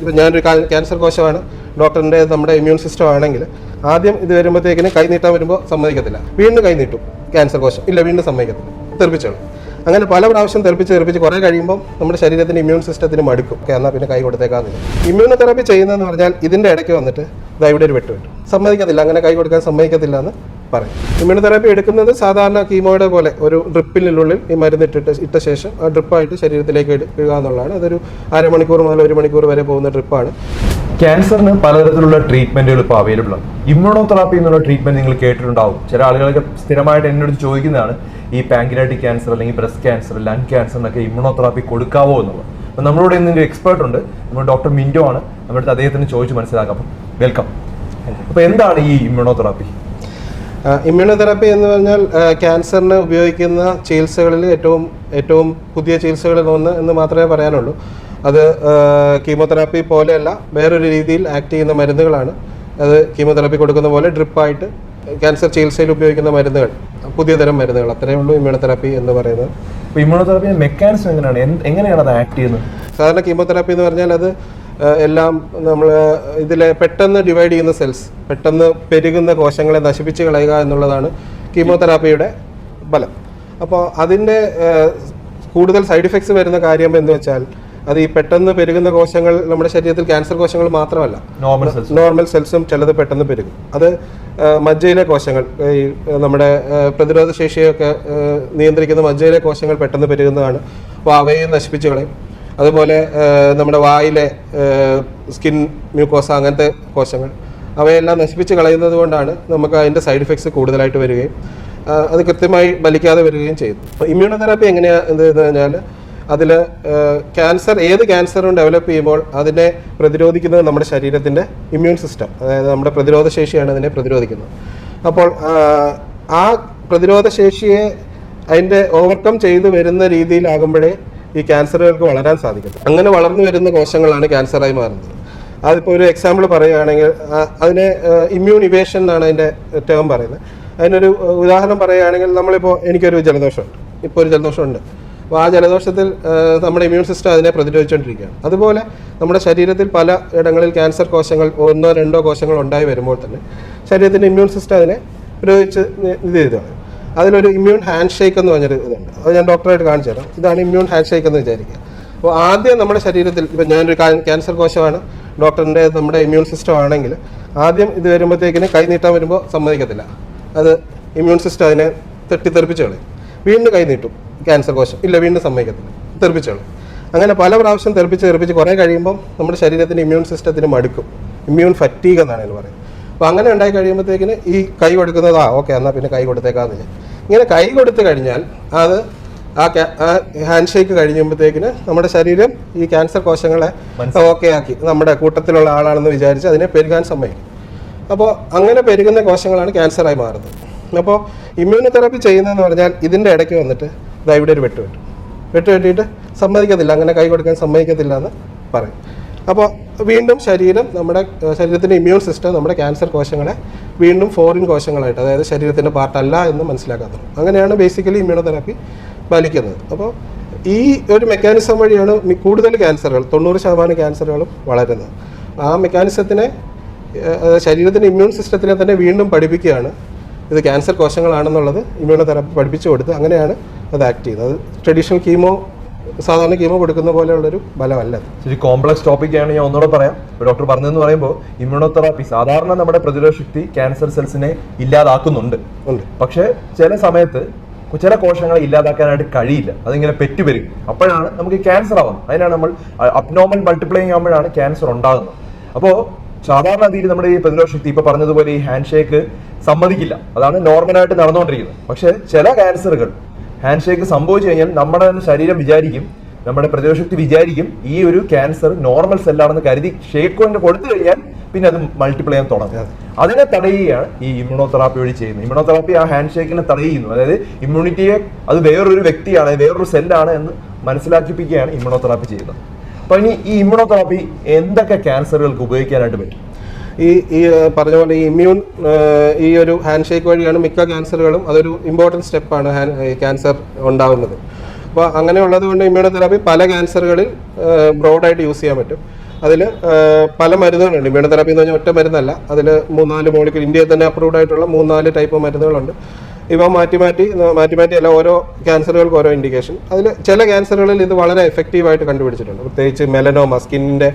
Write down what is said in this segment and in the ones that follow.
ഇപ്പം ഞാനൊരു ക്യാൻസർ കോശമാണ്. ഡോക്ടറിന്റെ നമ്മുടെ ഇമ്മ്യൂൺ സിസ്റ്റം ആണെങ്കിൽ ആദ്യം ഇത് വരുമ്പോഴത്തേക്കിന് കൈ നീട്ടാൻ വരുമ്പോൾ സമ്മതിക്കത്തില്ല. വീണ്ടും കൈ നീട്ടും ക്യാൻസർ കോശം. ഇല്ല വീണ്ടും സമ്മതിക്കത്തില്ല. തെറിപ്പിച്ചോളൂ. അങ്ങനെ പല പ്രാവശ്യം തെറിപ്പിച്ച് തെറിപ്പിച്ച് കുറേ കഴിയുമ്പോൾ നമ്മുടെ ശരീരത്തിന് ഇമ്മ്യൂൺ സിസ്റ്റത്തിന് മടുക്കും എന്നാൽ പിന്നെ കൈ കൊടുത്തേക്കാന്നില്ല ഇമ്മ്യൂണോതെറാപ്പി ചെയ്യുന്നതെന്ന് പറഞ്ഞാൽ ഇതിന്റെ ഇടയ്ക്ക് വന്നിട്ട് ഇതാ ഇവിടെ ഒരു വെട്ട് വെട്ടും. സമ്മതിക്കത്തില്ല. അങ്ങനെ കൈ കൊടുക്കാൻ സമ്മതിക്കത്തില്ല എന്ന് പറയും. ഇമ്മ്യൂണോതെറാപ്പി എടുക്കുന്നത് സാധാരണ കീമോയുടെ പോലെ ഒരു ഡ്രിപ്പിനുള്ളിൽ ഈ മരുന്ന് ഇട്ടിട്ട് ഇട്ട ശേഷം ആ ഡ്രിപ്പായിട്ട് ശരീരത്തിലേക്ക് എടുക്കുക എന്നുള്ളതാണ്. അതൊരു അരമണിക്കൂർ മുതൽ ഒരു മണിക്കൂർ വരെ പോകുന്ന ഡ്രിപ്പാണ്. ക്യാൻസറിന് പലതരത്തിലുള്ള ട്രീറ്റ്മെന്റുകൾ ഇപ്പോൾ അവൈലബിൾ ആണ്. ഇമ്മ്യൂണോതെറാപ്പി എന്നുള്ള ട്രീറ്റ്മെന്റ് നിങ്ങൾ കേട്ടിട്ടുണ്ടാവും. ചില ആളുകളൊക്കെ സ്ഥിരമായിട്ട് എന്നോട് ചോദിക്കുന്നതാണ് ഈ പാങ്കിലാറ്റിക് ക്യാൻസർ അല്ലെങ്കിൽ ബ്രസ്റ്റ് ക്യാൻസർ ലങ് ക്യാൻസറിനൊക്കെ ഇമ്മ്യൂണോതെറാപ്പി കൊടുക്കാവോ എന്നുള്ളത്. അപ്പോൾ നമ്മളോട് ഇന്ന് എക്സ്പേർട്ട് ഉണ്ട്. നമ്മൾ ഡോക്ടർ മിൻഡോ ആണ്. നമ്മുടെ അദ്ദേഹത്തിന് ചോദിച്ച് മനസ്സിലാക്കാം. അപ്പം വെൽക്കം. അപ്പോൾ എന്താണ് ഈ ഇമ്മ്യൂണോതെറാപ്പി? ഇമ്മ്യൂണോതെറാപ്പി എന്ന് പറഞ്ഞാൽ ക്യാൻസറിന് ഉപയോഗിക്കുന്ന ചികിത്സകളിൽ ഏറ്റവും ഏറ്റവും പുതിയ ചികിത്സകളിൽ ഒന്ന് എന്ന് മാത്രമേ പറയാനുള്ളൂ. അത് കീമോതെറാപ്പി പോലെയല്ല വേറൊരു രീതിയിൽ ആക്ട് ചെയ്യുന്ന മരുന്നുകളാണ്. അത് കീമോതെറാപ്പി കൊടുക്കുന്ന പോലെ ഡ്രിപ്പായിട്ട് ക്യാൻസർ ചികിത്സയിൽ ഉപയോഗിക്കുന്ന മരുന്നുകൾ പുതിയ തരം മരുന്നുകൾ. അത്രയേ ഉള്ളൂ ഇമ്മ്യൂണോതെറാപ്പി എന്ന് പറയുന്നത്. ഇമ്മ്യൂണോതെറാപ്പി മെക്കാനിസം എങ്ങനെയാണ്? എങ്ങനെയാണ് അത് ആക്ട് ചെയ്യുന്നത്? സാധാരണ കീമോതെറാപ്പി എന്ന് പറഞ്ഞാൽ അത് എല്ലാം നമ്മൾ ഇതിലെ പെട്ടെന്ന് ഡിവൈഡ് ചെയ്യുന്ന സെൽസ് പെട്ടെന്ന് പെരുകുന്ന കോശങ്ങളെ നശിപ്പിച്ച് കളയുക എന്നുള്ളതാണ് കീമോതെറാപ്പിയുടെ ഫലം. അപ്പോൾ അതിന്റെ കൂടുതൽ സൈഡ് ഇഫക്ട്സ് വരുന്ന കാര്യം എന്ന് വെച്ചാൽ അത് ഈ പെട്ടെന്ന് പെരുകുന്ന കോശങ്ങൾ നമ്മുടെ ശരീരത്തിൽ ക്യാൻസർ കോശങ്ങൾ മാത്രമല്ല നോർമൽ സെൽസ് ചിലത് പെട്ടെന്ന് പെരുകും. അത് മജ്ജയിലെ കോശങ്ങൾ ഈ നമ്മുടെ പ്രതിരോധ ശേഷിയൊക്കെ നിയന്ത്രിക്കുന്ന മജ്ജയിലെ കോശങ്ങൾ പെട്ടെന്ന് പെരുകുന്നതാണ്. അപ്പോൾ അവയെ നശിപ്പിച്ചു കളയും. അതുപോലെ നമ്മുടെ വായിലെ സ്കിൻ മ്യൂക്കോസ അങ്ങനത്തെ കോശങ്ങൾ അവയെല്ലാം നശിപ്പിച്ച് കളയുന്നത് കൊണ്ടാണ് നമുക്ക് അതിന്റെ സൈഡ് ഇഫക്ട്സ് കൂടുതലായിട്ട് വരികയും അത് കൃത്യമായി ബലിക്കാതെ വരികയും ചെയ്യുന്നു ഇമ്മ്യൂണോതെറാപ്പി എങ്ങനെയാണ് എന്ത് എന്ന് കഴിഞ്ഞാൽ അതിൽ ക്യാൻസർ ഏത് ക്യാൻസറും ഡെവലപ്പ് ചെയ്യുമ്പോൾ അതിനെ പ്രതിരോധിക്കുന്നത് നമ്മുടെ ശരീരത്തിന്റെ ഇമ്മ്യൂൺ സിസ്റ്റം അതായത് നമ്മുടെ പ്രതിരോധ ശേഷിയാണ് അതിനെ പ്രതിരോധിക്കുന്നത്. അപ്പോൾ ആ പ്രതിരോധ ശേഷിയെ അതിന്റെ ഓവർകം ചെയ്തു വരുന്ന രീതിയിലാകുമ്പോഴേ ഈ ക്യാൻസറുകൾക്ക് വളരാൻ സാധിക്കും അങ്ങനെ വളർന്നു വരുന്ന കോശങ്ങളാണ് ക്യാൻസറായി മാറുന്നത്. അതിപ്പോൾ ഒരു എക്സാമ്പിൾ പറയുകയാണെങ്കിൽ അതിനെ ഇമ്മ്യൂൺ ഇവേഷൻ എന്നാണ് അതിന്റെ ടേം പറയുന്നത്. അതിനൊരു ഉദാഹരണം പറയുകയാണെങ്കിൽ നമ്മളിപ്പോൾ എനിക്കൊരു ജലദോഷമുണ്ട്. ഇപ്പോൾ ഒരു ജലദോഷമുണ്ട്. അപ്പോൾ ആ ജലദോഷത്തിൽ നമ്മുടെ ഇമ്മ്യൂൺ സിസ്റ്റം അതിനെ പ്രതിരോധിച്ചുകൊണ്ടിരിക്കുകയാണ് അതുപോലെ നമ്മുടെ ശരീരത്തിൽ പല ഇടങ്ങളിൽ ക്യാൻസർ കോശങ്ങൾ ഒന്നോ രണ്ടോ കോശങ്ങൾ ഉണ്ടായി വരുമ്പോൾ തന്നെ ശരീരത്തിന്റെ ഇമ്മ്യൂൺ സിസ്റ്റം അതിനെ പ്രയോഗിച്ച് ഇത് ചെയ്തതാണ് അതിലൊരു ഇമ്മ്യൂൺ ഹാൻഡ് ഷേക്ക് എന്ന് പറഞ്ഞൊരു ഇതുണ്ട്. അത് ഞാൻ ഡോക്ടറായിട്ട് കാണിച്ചു തരാം. ഇതാണ് ഇമ്മ്യൂൺ ഹാൻഡ് ഷേക്ക് എന്ന് വിചാരിക്കുക. അപ്പോൾ ആദ്യം നമ്മുടെ ശരീരത്തിൽ ഇപ്പം ഞാനൊരു ക്യാൻസർ കോശമാണ്. ഡോക്ടറിന്റെ നമ്മുടെ ഇമ്മ്യൂൺ സിസ്റ്റം ആണെങ്കിൽ ആദ്യം ഇത് വരുമ്പോഴത്തേക്കിന് കൈ നീട്ടാൻ വരുമ്പോൾ സമ്മതിക്കത്തില്ല. അത് ഇമ്മ്യൂൺ സിസ്റ്റം അതിനെ തെട്ടിത്തെറിപ്പിച്ച് കളയും വീണ്ടും കൈ നീട്ടും ക്യാൻസർ കോശം. ഇല്ല വീണ്ടും സമ്മതിക്കത്തില്ല. തെറിപ്പിച്ച് കളയും അങ്ങനെ പല പ്രാവശ്യം തെറിപ്പിച്ച് തെറിപ്പിച്ച് കുറേ കഴിയുമ്പോൾ നമ്മുടെ ശരീരത്തിന്റെ ഇമ്മ്യൂൺ സിസ്റ്റത്തിന് മടുക്കും. ഇമ്മ്യൂൺ ഫറ്റീഗ് എന്നാണ് അതിന് പറയുന്നത്. അപ്പോൾ അങ്ങനെ ഉണ്ടായി കഴിയുമ്പോഴത്തേക്കിന് ഈ കൈ കൊടുക്കുന്നത് ആ ഓക്കെ എന്നാൽ പിന്നെ കൈ കൊടുത്തേക്കാന്ന് ഇങ്ങനെ കൈ കൊടുത്തു കഴിഞ്ഞാൽ അത് ആ ഹാൻഡ് ഷേക്ക് കഴിയുമ്പോഴത്തേക്കിന് നമ്മുടെ ശരീരം ഈ ക്യാൻസർ കോശങ്ങളെ ഓക്കെ ആക്കി നമ്മുടെ കൂട്ടത്തിലുള്ള ആളാണെന്ന് വിചാരിച്ച് അതിനെ പെരുകാൻ സമ്മതിക്കും. അപ്പോൾ അങ്ങനെ പെരുകുന്ന കോശങ്ങളാണ് ക്യാൻസറായി മാറുന്നത്. അപ്പോൾ ഇമ്മ്യൂണോതെറാപ്പി ചെയ്യുന്നതെന്ന് പറഞ്ഞാൽ ഇതിന്റെ ഇടയ്ക്ക് വന്നിട്ട് ഇതാ ഇവിടെ ഒരു വെട്ട് വെട്ടും. വെട്ട് വെട്ടിയിട്ട് സമ്മതിക്കത്തില്ല. അങ്ങനെ കൈ കൊടുക്കാൻ സമ്മതിക്കത്തില്ല എന്ന് പറയും. അപ്പോൾ വീണ്ടും ശരീരം നമ്മുടെ ശരീരത്തിന്റെ ഇമ്മ്യൂൺ സിസ്റ്റം നമ്മുടെ ക്യാൻസർ കോശങ്ങളെ വീണ്ടും ഫോറിൻ കോശങ്ങളായിട്ട് അതായത് ശരീരത്തിന്റെ പാർട്ടല്ല എന്ന് മനസ്സിലാക്കാത്തത് അങ്ങനെയാണ് ബേസിക്കലി ഇമ്മ്യൂണോതെറാപ്പി വലിക്കുന്നത് അപ്പോൾ ഈ ഒരു മെക്കാനിസം വഴിയാണ് കൂടുതൽ ക്യാൻസറുകൾ തൊണ്ണൂറ് ശതമാനം ക്യാൻസറുകളും വളരുന്നത്. ആ മെക്കാനിസത്തിനെ ശരീരത്തിന്റെ ഇമ്മ്യൂൺ സിസ്റ്റത്തിനെ തന്നെ വീണ്ടും പഠിപ്പിക്കുകയാണ്. ഇത് ക്യാൻസർ കോശങ്ങളാണെന്നുള്ളത് ഇമ്മ്യൂണോതെറാപ്പി പഠിപ്പിച്ചു കൊടുത്ത് അങ്ങനെയാണ് അത് ആക്ട് ചെയ്യുന്നത്. അത് ട്രഡീഷണൽ കീമോ സാധാരണ കീമോ കൊടുക്കുന്ന പോലെയുള്ളൊരു ബലമല്ല ശരി കോംപ്ലക്സ് ടോപ്പിക് ആണ് ഞാൻ ഒന്നുകൂടെ പറയാം. ഇപ്പോൾ ഡോക്ടർ പറഞ്ഞതെന്ന് പറയുമ്പോൾ ഇമ്മ്യൂണോതെറാപ്പി സാധാരണ നമ്മുടെ പ്രതിരോധ ശക്തി ക്യാൻസർ സെൽസിനെ ഇല്ലാതാക്കുന്നുണ്ട്. പക്ഷേ ചില സമയത്ത് ചില കോശങ്ങളെ ഇല്ലാതാക്കാനായിട്ട് കഴിയില്ല. അതിങ്ങനെ പെറ്റുപെരും അപ്പോഴാണ് നമുക്ക് ക്യാൻസർ ആവുന്നത്. അതിനാണ് നമ്മൾ അബ്നോർമൽ മൾട്ടിപ്ലൈങ് ആകുമ്പോഴാണ് ക്യാൻസർ ഉണ്ടാകുന്നത്. അപ്പോൾ സാധാരണ രീതിയിൽ നമ്മുടെ ഈ പ്രതിരോധ ശക്തി ഇപ്പൊ പറഞ്ഞതുപോലെ ഈ ഹാൻഡ് ഷേക്ക് സമ്മതിക്കില്ല. അതാണ് നോർമലായിട്ട് നടന്നുകൊണ്ടിരിക്കുന്നത്. പക്ഷേ ചില ക്യാൻസറുകൾ ഹാൻഡ് ഷേക്ക് സംഭവിച്ചു കഴിഞ്ഞാൽ നമ്മുടെ തന്നെ ശരീരം വിചാരിക്കും നമ്മുടെ പ്രതിരോധശക്തി വിചാരിക്കും ഈ ഒരു ക്യാൻസർ നോർമൽ സെല്ലാണെന്ന് കരുതി ഷേക്ക് കൊണ്ട് കൊടുത്തു കഴിഞ്ഞാൽ പിന്നെ അത് മൾട്ടിപ്ലൈ ചെയ്യാൻ തുടങ്ങും. അതിനെ തടയുകയാണ് ഈ ഇമ്മ്യൂണോതെറാപ്പി വഴി ചെയ്യുന്നത്. ഇമ്മ്യൂണോതെറാപ്പി ആ ഹാൻഡ് ഷേക്കിനെ തടയുന്നു. അതായത് ഇമ്മ്യൂണിറ്റിയെ അത് വേറൊരു വ്യക്തിയാണ് വേറൊരു സെല്ലാണ് എന്ന് മനസ്സിലാക്കിപ്പിക്കുകയാണ് ഇമ്മ്യൂണോതെറാപ്പി ചെയ്യുന്നത്. അപ്പൊ ഇനി ഈ ഇമ്മ്യൂണോതെറാപ്പി എന്തൊക്കെ ക്യാൻസറുകൾക്ക് ഉപയോഗിക്കാനായിട്ട് പറ്റും? ഈ ഈ പറഞ്ഞ പോലെ ഈ ഇമ്മ്യൂൺ ഈ ഒരു ഹാൻഡ് ഷേക്ക് വഴിയാണ് മിക്ക ക്യാൻസറുകളും അതൊരു ഇമ്പോർട്ടന്റ് സ്റ്റെപ്പാണ് ക്യാൻസർ ഉണ്ടാകുന്നത് അപ്പോൾ അങ്ങനെയുള്ളത് കൊണ്ട് ഇമ്മ്യൂണോതെറാപ്പി പല ക്യാൻസറുകളിൽ ബ്രോഡായിട്ട് യൂസ് ചെയ്യാൻ പറ്റും. അതിൽ പല മരുന്നുകളുണ്ട്. ഇമ്മ്യൂണോതെറാപ്പി എന്ന് പറഞ്ഞാൽ ഒറ്റ മരുന്നല്ല. അതിൽ മൂന്നാൽ മോളിക്കൂൾ ഇന്ത്യയിൽ തന്നെ അപ്രൂവ്ഡ് ആയിട്ടുള്ള മൂന്നാൽ ടൈപ്പ് മരുന്നുകളുണ്ട്. ഇവ മാറ്റി മാറ്റി മാറ്റി മാറ്റി അല്ല ഓരോ ക്യാൻസറുകൾക്ക് ഓരോ ഇൻഡിക്കേഷൻ അതിൽ ചില ക്യാൻസറുകളിൽ ഇത് വളരെ എഫക്റ്റീവായിട്ട് കണ്ടുപിടിച്ചിട്ടുണ്ട്. പ്രത്യേകിച്ച് മെലനോമ സ്കിന്നിന്റെ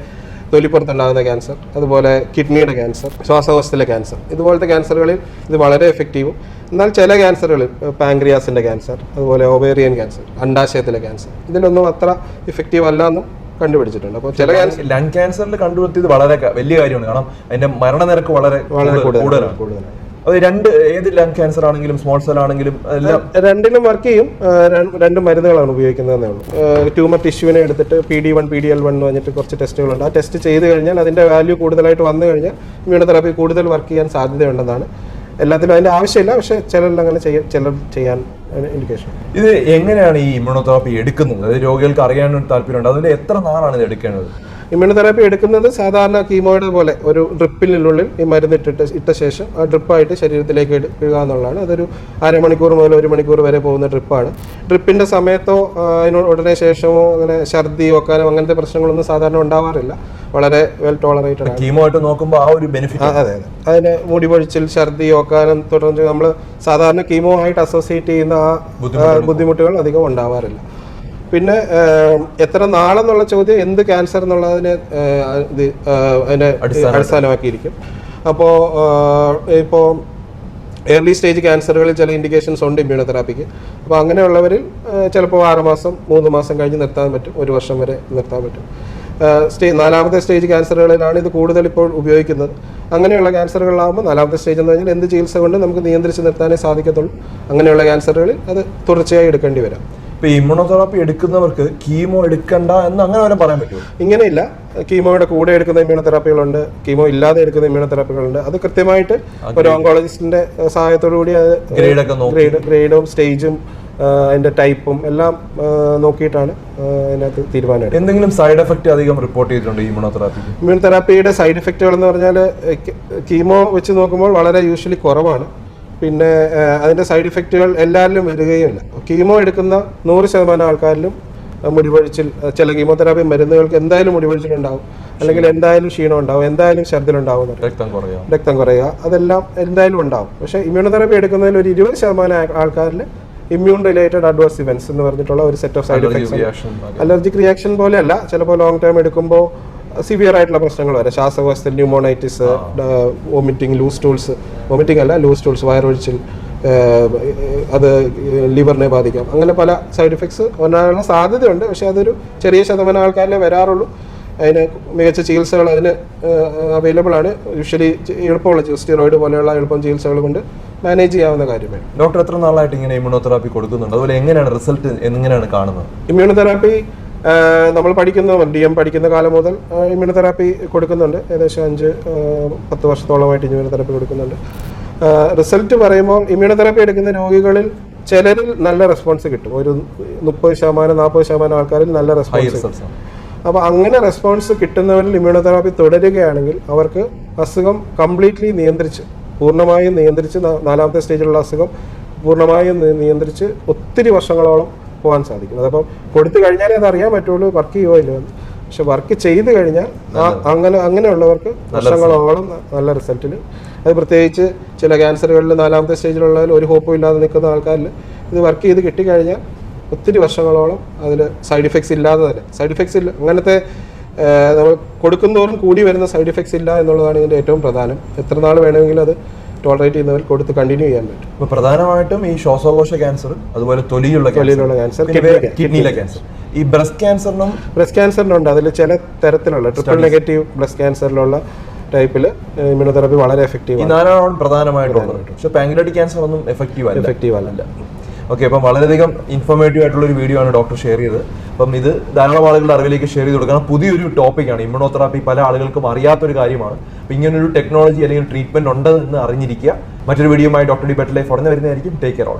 തൊലിപ്പുറത്തുണ്ടാകുന്ന ക്യാൻസർ അതുപോലെ കിഡ്നിയുടെ ക്യാൻസർ ശ്വാസകോശത്തിലെ ക്യാൻസർ ഇതുപോലത്തെ ക്യാൻസറുകളിൽ ഇത് വളരെ എഫക്റ്റീവും എന്നാൽ ചില ക്യാൻസറുകളിൽ പാങ്ക്രിയാസിന്റെ ക്യാൻസർ അതുപോലെ ഒബേറിയൻ ക്യാൻസർ അണ്ടാശയത്തിലെ ക്യാൻസർ ഇതിലൊന്നും അത്ര ഇഫക്റ്റീവ് അല്ല എന്നും കണ്ടുപിടിച്ചിട്ടുണ്ട്. അപ്പോൾ ചില ക്യാൻസർ ലങ് ക്യാൻസറിൽ കണ്ടുപിടുത്തിയത് വളരെ വലിയ കാര്യമാണ്. കാരണം അതിന്റെ മരണനിരക്ക് വളരെ വളരെ കൂടുതലാണ്. കൂടുതലാണ്. രണ്ട് ഏത് ലങ് ക്യാൻസർ ആണെങ്കിലും സ്മോൾ സെൽ ആണെങ്കിലും എല്ലാം രണ്ടിലും വർക്ക് ചെയ്യും. രണ്ട് മരുന്നുകളാണ് ഉപയോഗിക്കുന്നതെന്നേ ഉള്ളൂ. ട്യൂമർ ടിഷ്യൂവിനെ എടുത്തിട്ട് P D one P D L one എന്ന് പറഞ്ഞിട്ട് കുറച്ച് ടെസ്റ്റുകളുണ്ട് ആ ടെസ്റ്റ് ചെയ്ത് കഴിഞ്ഞാൽ അതിന്റെ വാല്യൂ കൂടുതലായിട്ട് വന്നു കഴിഞ്ഞാൽ ഇമ്മ്യൂണോതെറാപ്പി കൂടുതൽ വർക്ക് ചെയ്യാൻ സാധ്യതയുണ്ടെന്നാണ്. എല്ലാത്തിലും അതിന്റെ ആവശ്യമില്ല. പക്ഷേ ചിലരിൽ അങ്ങനെ ചെയ്യാൻ ചിലർ ചെയ്യാൻ ഇൻഡിക്കേഷൻ ഇത് എങ്ങനെയാണ് ഈ ഇമ്മ്യൂണോതെറാപ്പി എടുക്കുന്നത്? അതായത് രോഗികൾക്ക് അറിയാൻ ഒരു താല്പര്യമുണ്ട്. അതിൽ എത്ര നാളാണ് ഇത് എടുക്കേണ്ടത്? ഇമ്മ്യൂണോതെറാപ്പി എടുക്കുന്നത് സാധാരണ കീമോയുടെ പോലെ ഒരു ഡ്രിപ്പിനുള്ളിൽ ഈ മരുന്ന് ഇട്ടിട്ട് ഇട്ട ശേഷം ആ ഡ്രിപ്പായിട്ട് ശരീരത്തിലേക്ക് എടുക്കുക എന്നുള്ളതാണ്. അതൊരു അരമണിക്കൂർ മുതൽ ഒരു മണിക്കൂർ വരെ പോകുന്ന ഡ്രിപ്പാണ്. ഡ്രിപ്പിന്റെ സമയത്തോ അതിനോട് ഉടനെ ശേഷമോ അങ്ങനെ ഛർദി ഒക്കാനോ അങ്ങനത്തെ പ്രശ്നങ്ങളൊന്നും സാധാരണ ഉണ്ടാവാറില്ല. വളരെ വെൽ ടോളറേറ്റഡ് ആണ്. കീമോ ആയിട്ട് നോക്കുമ്പോൾ ആ ഒരു ബെനിഫിറ്റ് അതെ അതെ. അതിന് മുടി പൊഴിച്ചിൽ ഛർദി ഒക്കാനും തുടർന്ന് നമ്മൾ സാധാരണ കീമോ ആയിട്ട് അസോസിയേറ്റ് ചെയ്യുന്ന ആ, ബുദ്ധിമുട്ടുകൾ അധികം ഉണ്ടാവാറില്ല. പിന്നെ എത്ര നാളെന്നുള്ള ചോദ്യം എന്ത് ക്യാൻസർ എന്നുള്ളതിനെ ഇത് അതിനെ അടിസ്ഥാനമാക്കിയിരിക്കും. അപ്പോൾ ഇപ്പോൾ ഏർലി സ്റ്റേജ് ക്യാൻസറുകളിൽ ചില ഇൻഡിക്കേഷൻസ് ഉണ്ട് ഇമ്മ്യൂണോതെറാപ്പിക്ക് അപ്പോൾ അങ്ങനെയുള്ളവരിൽ ചിലപ്പോൾ ആറ് മാസം മൂന്ന് മാസം കഴിഞ്ഞ് നിർത്താൻ പറ്റും ഒരു വർഷം വരെ നിർത്താൻ പറ്റും. സ്റ്റേ നാലാമത്തെ സ്റ്റേജ് ക്യാൻസറുകളിലാണ് ഇത് കൂടുതൽ ഇപ്പോൾ ഉപയോഗിക്കുന്നത്. അങ്ങനെയുള്ള ക്യാൻസറുകളിലാകുമ്പോൾ നാലാമത്തെ സ്റ്റേജ് എന്ന് പറഞ്ഞാൽ എന്ത് ചികിത്സ കൊണ്ട് നമുക്ക് നിയന്ത്രിച്ച് നിർത്താനേ സാധിക്കത്തുള്ളൂ. അങ്ങനെയുള്ള ക്യാൻസറുകളിൽ അത് തുടർച്ചയായി എടുക്കേണ്ടി വരാം. ഇപ്പൊ ഇമ്മ്യൂണോതെറാപ്പി എടുക്കുന്നവർക്ക് കീമോ എടുക്കണ്ട എന്ന് അങ്ങനെ വരെ പറയാൻ പറ്റുമോ? ഇങ്ങനെയില്ല. കീമോയുടെ കൂടെ എടുക്കുന്ന ഇമ്മ്യൂണോതെറാപ്പികളുണ്ട് കീമോ ഇല്ലാതെ എടുക്കുന്ന ഇമ്മ്യൂണോതെറാപ്പികളുണ്ട്. അത് കൃത്യമായിട്ട് ഒരു ഓങ്കോളജിസ്റ്റിന്റെ സഹായത്തോടു കൂടി അത് ഗ്രേഡ് ഒക്കെ നോക്കി. ഗ്രേഡ് ഗ്രേഡും സ്റ്റേജും അതിന്റെ ടൈപ്പും എല്ലാം നോക്കിയിട്ടാണ് അതിനകത്ത് തീരുമാനം എന്തെങ്കിലും സൈഡ് എഫക്റ്റ് അധികം റിപ്പോർട്ട് ചെയ്തിട്ടുണ്ട് ഇമ്യൂണോതെറാപ്പി ഇമ്മ്യൂണോതെറാപ്പിക്ക്? ഇമ്മ്യൂൺ തെറാപ്പിയുടെ സൈഡ് എഫക്റ്റുകൾ എന്ന് പറഞ്ഞാൽ കീമോ വെച്ച് നോക്കുമ്പോൾ വളരെ യൂഷ്വലി കുറവാണ്. പിന്നെ അതിന്റെ സൈഡ് ഇഫക്റ്റുകൾ എല്ലാവരിലും വരികയില്ല കീമോ എടുക്കുന്ന നൂറ് ശതമാനം ആൾക്കാരിലും മുടിപൊഴിച്ചിൽ ചില കീമോതെറാപ്പി മരുന്നുകൾക്ക് എന്തായാലും മുടിപൊഴിച്ചിലുണ്ടാവും അല്ലെങ്കിൽ എന്തായാലും ക്ഷീണം ഉണ്ടാവും എന്തായാലും ശബ്ദമുണ്ടാവും രക്തം കുറയുക. രക്തം കുറയുക. അതെല്ലാം എന്തായാലും ഉണ്ടാവും. പക്ഷേ ഇമ്മ്യൂണോതെറാപ്പി എടുക്കുന്നതിൽ ഒരു ഇരുപത് ശതമാനം ആൾക്കാരിൽ ഇമ്മ്യൂൺ റിലേറ്റഡ് അഡ്വേഴ്സ് ഇവൻസ് എന്ന് പറഞ്ഞിട്ടുള്ള ഒരു set of side effects allergic reaction പോലെയല്ല. ചിലപ്പോൾ ലോങ് ടൈം എടുക്കുമ്പോൾ സിവിയർ ആയിട്ടുള്ള പ്രശ്നങ്ങൾ വരെ. ശ്വാസകോശത്തിൽ pneumonitis vomiting loose stools vomiting അല്ല ലൂസ് ടൂൾസ് വയറൊഴിച്ചിൽ അത് ലിവറിനെ ബാധിക്കാം. അങ്ങനെ പല സൈഡ് എഫക്ട്സ് വരാനുള്ള സാധ്യതയുണ്ട്. പക്ഷേ അതൊരു ചെറിയ ശതമാനം ആൾക്കാരിലേ വരാറുള്ളൂ. അതിന് മികച്ച ചികിത്സകൾ അതിന് അവൈലബിൾ ആണ്. യൂഷ്വലി എളുപ്പമുള്ള സ്റ്റിറോയിഡ് പോലെയുള്ള എളുപ്പം ചികിത്സകൾ കൊണ്ട് മാനേജ് ചെയ്യാവുന്ന കാര്യമാണ് ഡോക്ടർ എത്ര നാളായിട്ട് ഇങ്ങനെ ഇമ്യൂണോതെറാപ്പി കൊടുക്കുന്നുണ്ട്? അതുപോലെ എങ്ങനെയാണ് റിസൾട്ട് എങ്ങനെയാണ് കാണുന്നത്? ഇമ്മ്യൂണോതെറാപ്പി നമ്മൾ പഠിക്കുന്ന ഡി എം പഠിക്കുന്ന കാലം മുതൽ ഇമ്മ്യൂണോതെറാപ്പി കൊടുക്കുന്നുണ്ട്. ഏകദേശം അഞ്ച് പത്ത് വർഷത്തോളമായിട്ട് ഇമ്മ്യൂണോതെറാപ്പി കൊടുക്കുന്നുണ്ട്. റിസൾട്ട് പറയുമ്പോൾ ഇമ്മ്യൂണോതെറാപ്പി എടുക്കുന്ന രോഗികളിൽ ചിലരിൽ നല്ല റെസ്പോൺസ് കിട്ടും. ഒരു മുപ്പത് ശതമാനം നാൽപ്പത് ശതമാനം ആൾക്കാരിൽ നല്ല റെസ്പോൺസ് അപ്പോൾ അങ്ങനെ റെസ്പോൺസ് കിട്ടുന്നവരിൽ ഇമ്മ്യൂണോതെറാപ്പി തുടരുകയാണെങ്കിൽ അവർക്ക് അസുഖം കംപ്ലീറ്റ്ലി നിയന്ത്രിച്ച് പൂർണമായും നിയന്ത്രിച്ച് നാലാമത്തെ സ്റ്റേജിലുള്ള അസുഖം പൂർണമായും നിയന്ത്രിച്ച് ഒത്തിരി വർഷങ്ങളോളം പോകാൻ സാധിക്കും. അതപ്പം കൊടുത്തു കഴിഞ്ഞാലേ അത് അറിയാൻ പറ്റുള്ളൂ വർക്ക് ചെയ്യുമോ ഇല്ലയോ എന്ന്. പക്ഷെ വർക്ക് ചെയ്ത് കഴിഞ്ഞാൽ അങ്ങനെ അങ്ങനെയുള്ളവർക്ക് വർഷങ്ങളോളം നല്ല റിസൾട്ടിൽ അത് പ്രത്യേകിച്ച് ചില ക്യാൻസറുകളിൽ നാലാമത്തെ സ്റ്റേജിലുള്ളതിൽ ഒരു ഹോപ്പും ഇല്ലാതെ നിൽക്കുന്ന ആൾക്കാരിൽ ഇത് വർക്ക് ചെയ്ത് കിട്ടിക്കഴിഞ്ഞാൽ ഒത്തിരി വർഷങ്ങളോളം അതിൽ സൈഡ് ഇഫക്ട്സ് ഇല്ലാതെ തന്നെ. സൈഡ് ഇഫക്ട്സ് ഇല്ല അങ്ങനത്തെ നമ്മൾ കൊടുക്കുന്നതോറും കൂടി വരുന്ന സൈഡ് ഇഫക്ട്സ് ഇല്ല എന്നുള്ളതാണ് ഇതിന്റെ ഏറ്റവും പ്രധാനം. എത്ര നാൾ വേണമെങ്കിലും അത് ടോളറേറ്റ് ചെയ്യുന്നവർ കൊടുത്ത് കണ്ടിന്യൂ ചെയ്യാൻ പറ്റും. അപ്പൊ പ്രധാനമായിട്ടും ഈ ശ്വാസകോശ ക്യാൻസർ അതുപോലെ തൊലിയുള്ള തൊലിയിലുള്ള ക്യാൻസർ കിഡ്നിയിലെ ക്യാൻസർ ഈ ബ്രസ്റ്റ് ക്യാൻസറിനും ബ്രസ്റ്റ് ക്യാൻസറിനുണ്ട് അതിൽ ചില തരത്തിലുള്ള ട്രിപ്പിൾ നെഗറ്റീവ് ബ്രസ്റ്റ് ക്യാൻസറിലുള്ള ടൈപ്പിൽ ഇമ്മ്യൂണോതെറാപ്പി വളരെ എഫക്റ്റീവ് ധാരാളം പ്രധാനമായിട്ടും പ്രധാനമായിട്ടുള്ളത് പക്ഷെ പാങ്ക്രാറ്റിക് ക്യാൻസർ ഒന്നും എഫക്റ്റീവ് അല്ല. എഫക്റ്റീവ് അല്ല. ഓക്കെ അപ്പം വളരെയധികം ഇൻഫോർമേറ്റീവ് ആയിട്ടുള്ള ഒരു വീഡിയോ ആണ് ഡോക്ടർ ഷെയർ ചെയ്തത്. അപ്പം ഇത് ധാരാളം ആളുകളുടെ അറിവിലേക്ക് ഷെയർ ചെയ്ത് കൊടുക്കണം. പുതിയൊരു ടോപ്പിക്കാണ് ഇമ്മ്യൂണോതെറാപ്പി പല ആളുകൾക്കും അറിയാത്തൊരു കാര്യമാണ്. അപ്പം ഇങ്ങനൊരു ടെക്നോളജി അല്ലെങ്കിൽ ട്രീറ്റ്മെന്റ് ഉണ്ടെന്ന് അറിഞ്ഞിരിക്കുക. മറ്റൊരു വീഡിയോയുമായി ഡോക്ടർ ഡി ബെറ്റർ ലൈഫ് ഉടനെ വരുന്നതായിരിക്കും. Take care all